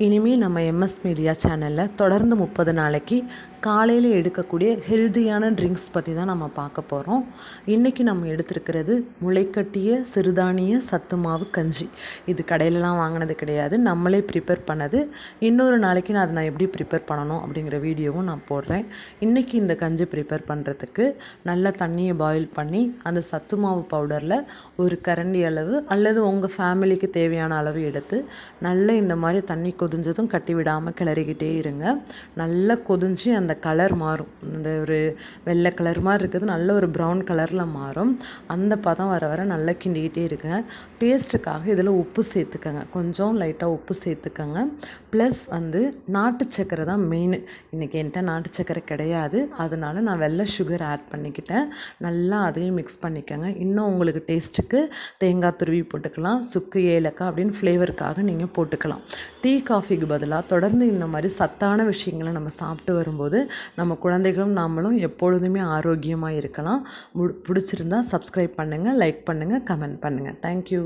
இனிமேல் நம்ம MS media சேனலில் தொடர்ந்து முப்பது நாளைக்கு காலையில் எடுக்கக்கூடிய ஹெல்தியான ட்ரிங்க்ஸ் பற்றி தான் நம்ம பார்க்க போகிறோம் இன்றைக்கி நம்ம எடுத்திருக்கிறது முளைக்கட்டிய சிறுதானிய சத்து மாவு கஞ்சி. இது கடையிலலாம் வாங்கினது கிடையாது. நம்மளே ப்ரிப்பேர் பண்ணது. இன்னொரு நாளைக்கு நான் அதை நான் எப்படி ப்ரிப்பேர் பண்ணணும் அப்படிங்கிற வீடியோவும் நான் போடுறேன். இன்றைக்கி இந்த கஞ்சி ப்ரிப்பேர் பண்ணுறதுக்கு நல்ல தண்ணியை பாயில் பண்ணி அந்த சத்து மாவு பவுடரில் ஒரு கரண்டி அளவு அல்லது உங்கள் ஃபேமிலிக்கு தேவையான அளவு எடுத்து நல்ல இந்த மாதிரி தண்ணி கொதிஞ்சதும் கட்டி விடாமல் கிளறிக்கிட்டே இருங்க. நல்லா கொதிஞ்சு அந்த கலர் மாறும். இந்த ஒரு வெள்ளை கலர் மாதிரி இருக்கிறது நல்ல ஒரு ப்ரௌன் கலரில் மாறும். அந்த பதம் வர வர நல்லா கிண்டிக்கிட்டே இருக்குங்க டேஸ்ட்டுக்காக இதில் உப்பு சேர்த்துக்கங்க. கொஞ்சம் லைட்டாக உப்பு சேர்த்துக்கங்க. ப்ளஸ் வந்து நாட்டு சக்கரை தான் மெயின் இன்றைக்கி என்கிட்ட நாட்டு சக்கரை கிடையாது. அதனால நான் வெள்ளை சுகர் ஆட் பண்ணிக்கிட்டேன். நல்லா அதையும் மிக்ஸ் பண்ணிக்கோங்க. இன்னும் உங்களுக்கு டேஸ்ட்டுக்கு தேங்காய் துருவி போட்டுக்கலாம். சுக்கு ஏலக்காய் அப்படின்னு ஃப்ளேவருக்காக நீங்கள் போட்டுக்கலாம். டீ காஃபிக்கு பதிலாக தொடர்ந்து இந்த மாதிரி சத்தான விஷயங்களை நம்ம சாப்பிட்டு வரும்போது நம்ம குழந்தைகளும் நாமளும் எப்பொழுதுமே ஆரோக்கியமாக இருக்கலாம். பிடிச்சிருந்தா சப்ஸ்கிரைப் பண்ணுங்கள் லைக் பண்ணுங்கள் கமெண்ட் பண்ணுங்கள் தேங்க்யூ